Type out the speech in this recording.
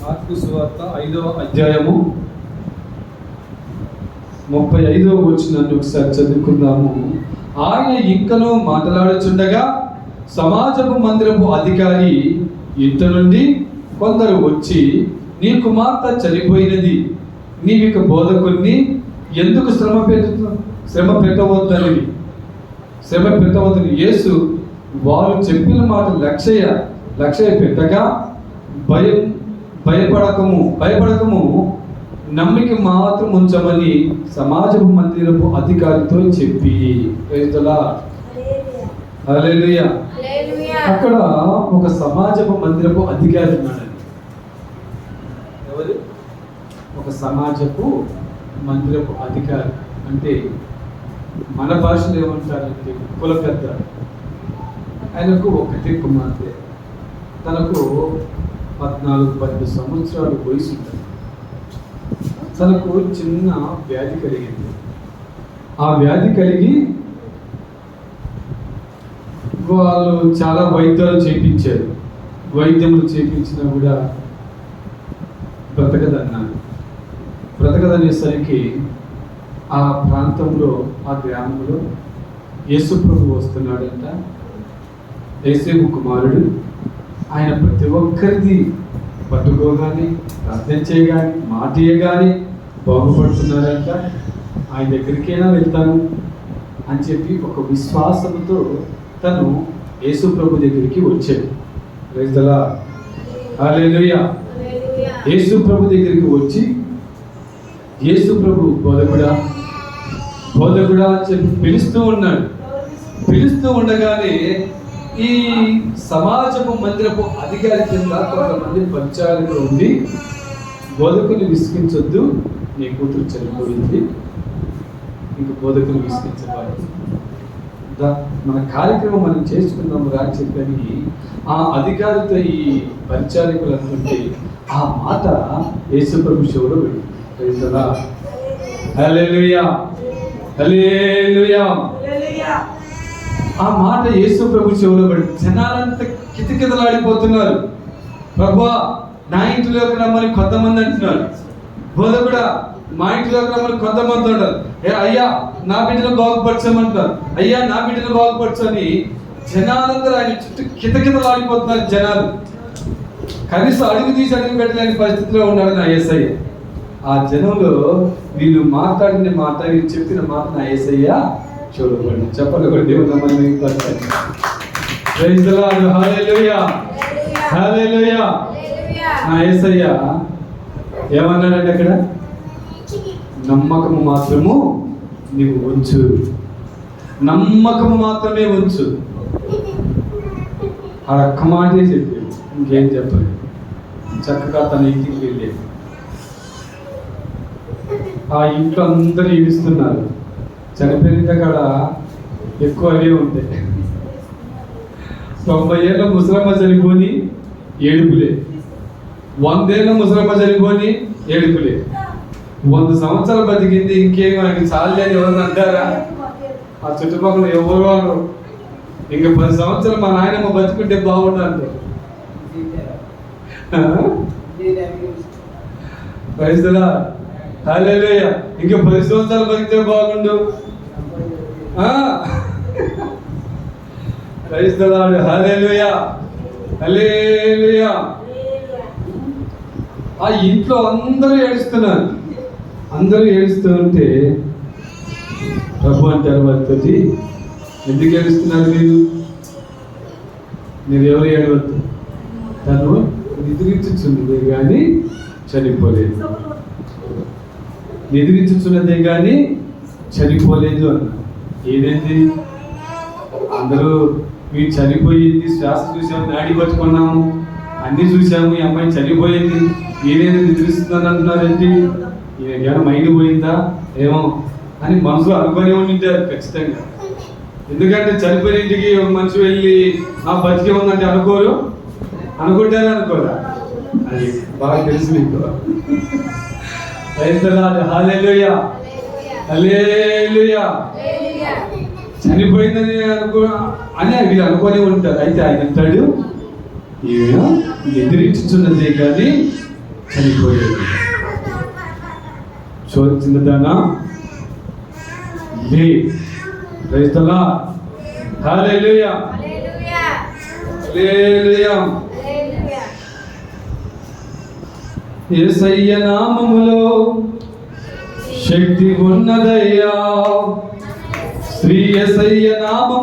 Mark సువార్త ఐదవ అధ్యాయము ముప్పై ఐదవ వచ్చినాన్ని ఒకసారి చదువుకుందాము. ఆయన ఇంకనూ మాట్లాడుచుండగా సమాజపు మందిరపు అధికారి ఇంత నుండి కొందరు వచ్చి నీ కుమార్తె చనిపోయినది నీవిక బోధకుని ఎందుకు శ్రమ పెట్టు శ్రమ పెట్టవద్దని శ్రమ యేసు వారు చెప్పిన మాట లక్ష్య లక్ష్య పెట్టగా భయం భయపడకము భయపడకము. నమ్మిక మాత్రం ఉంచమని సమాజపు మందిరపు అధికారితో చెప్పి. అక్కడ ఒక సమాజపు మందిరపు అధికారి ఉన్నాడండి. ఎవరు? ఒక సమాజపు మందిరపు అధికారి. అంటే మన భాషలో ఏమంటారంటే కుల పెద్ద ఆయనకు ఒకటే కుమార్తె. తనకు పద్నాలుగు పది సంవత్సరాలు వయసు ఉంటుంది తనకు చిన్న వ్యాధి కలిగింది. ఆ వ్యాధి కలిగి వాళ్ళు చాలా వైద్యాలు చేపించారు. వైద్యములు చేయించినా కూడా బ్రతకదన్నారు బ్రతకదనేసరికి ఆ ప్రాంతంలో ఆ గ్రామంలో యేసు ప్రభు వస్తున్నాడంట. యేసేపు కుమారుడు ఆయన ప్రతి ఒక్కరిది పట్టుకోగానే ప్రార్థన చేయగానే మాట ఇయ్యగానే బాగుపడుతున్నారంట ఆయన దగ్గరికైనా వెళ్తాను అని చెప్పి ఒక విశ్వాసంతో తను యేసు ప్రభు దగ్గరికి వచ్చాడు. రైతులా యేసు ప్రభు దగ్గరికి వచ్చి యేసు ప్రభు బోధకుడా? బోధకుడా అని చెప్పి పిలుస్తూ ఉన్నాడు. పిలుస్తూ ఉండగానే ఈ సమాజపు మందిరపు అధికారి కింద కొంతమంది పంచాయతీలో ఉండి బోధకుని విసిగించొద్దు నీ కూతురు చనిపోయింది. ఇంక బోధకుని విసిగించబాలి దా మన కార్యక్రమం మనం చేసుకుందాం రా చెప్పని ఆ అధికారితో ఈ పరిచారకులు అనుకుంటే ఆ మాట యేసుప్రభు శివుడు వెళ్ళింది ఆ మాట యేసు ప్రభు చెవులో పడి జనాలంతా కితకితలాడిపోతున్నారు. ప్రభా నా ఇంటిలోకి రమ్మని కొంతమంది అంటున్నారు. బోధకుడా మా ఇంటిలోకి రమ్మని కొంతమంది అంటారు అయ్యా నా బిడ్డను బాగుపరచమంటారు అయ్యా నా బిడ్డను బాగుపరచని జనాలందరూ ఆయన చుట్టూ కితకితలాడిపోతున్నారు జనాలు. కనీసం అడుగు తీసి అడుగు పెట్టలేని పరిస్థితిలో ఉన్నాడు నా ఏసయ్య ఆ జనంలో వీళ్ళు మాట్లాడిన మాట వీళ్ళు చెప్పిన మాట నా ఏసయ్య చూడబడి చెప్పండి కూడా దేవుడు నా ఏసయ్య ఏమన్నాడంటే అక్కడ? నమ్మకము మాత్రము నీవు ఉంచు. నమ్మకము మాత్రమే ఉంచు. ఆ ఒక్క మాటే చెప్పాడు. ఇంకేం చెప్పలేదు. చక్కగా తన ఇంటికి వెళ్ళేది ఆ ఇంట్లో అందరూ ఏడుస్తున్నారు. చనిపోయిన కాడ ఎక్కువ అవే ఉంటాయి తొంభై ఏళ్ళ ముసలమ్మ చనిపోని ఏడుపులే. వందేళ్ళ ముసలమ్మ చనిపోని ఏడుపులే. వంద సంవత్సరాలు బతికింది ఇంకేం మనకి చాలే అని ఎవరన్నా అంటారా? ఆ చుట్టుపక్కల ఎవరు వాళ్ళు ఇంకా పది సంవత్సరాలు మా నాయనమ్మ బతుకుంటే బాగుండు అంటారు ప్రైజ్లా హల్లెలూయ. ఇంకా పది సంవత్సరాలు బతికితే బాగుండు. క్రైస్తలాడు హల్లెలూయ. హల్లెలూయ. ఆ ఇంట్లో అందరూ ఏడుస్తున్నారు. అందరూ ఏడుస్తూ ఉంటే ప్రభు అంటారు వారితోటి ఎందుకు ఏడుస్తున్నారు మీరు? మీరు ఎవరు ఏడవద్దు? తను నిద్రించుచున్నదే కానీ చనిపోలేదు. నిద్రించుచున్నదే కానీ చనిపోలేదు అన్న. ఏదైంది? అందరూ మీరు చనిపోయింది శ్వాస చూసాము నాడి పట్టుకున్నాము అన్ని చూసాము ఈ అమ్మాయి చనిపోయింది ఏదైనా నిద్రిస్తుందని అంటున్నారండి ఏమైనా మైండ్ పోయిందా? ఏమో అని మనసులో అనుకునే ఉండింటారు ఖచ్చితంగా. ఎందుకంటే చనిపోయిన ఇంటికి ఒక మనిషి వెళ్ళి ఆ బతికే ఉందంటే అనుకోరు? అనుకుంటారా అనుకోరా? అది బాగా తెలుసు మీకు. చనిపోయిందని అనుకో అని వీళ్ళు అనుకొని ఉంటారు. అయితే ఆయన అంటాడు ఈమె ఎదిరించుతున్నదే కానీ చనిపోయేది సో చిన్నదానా. లే హల్లెలూయా హల్లెలూయా ఏసయ్య నామములో శక్తి ఉన్నదయ్యా. శ్రీ ఎసయ్య నామం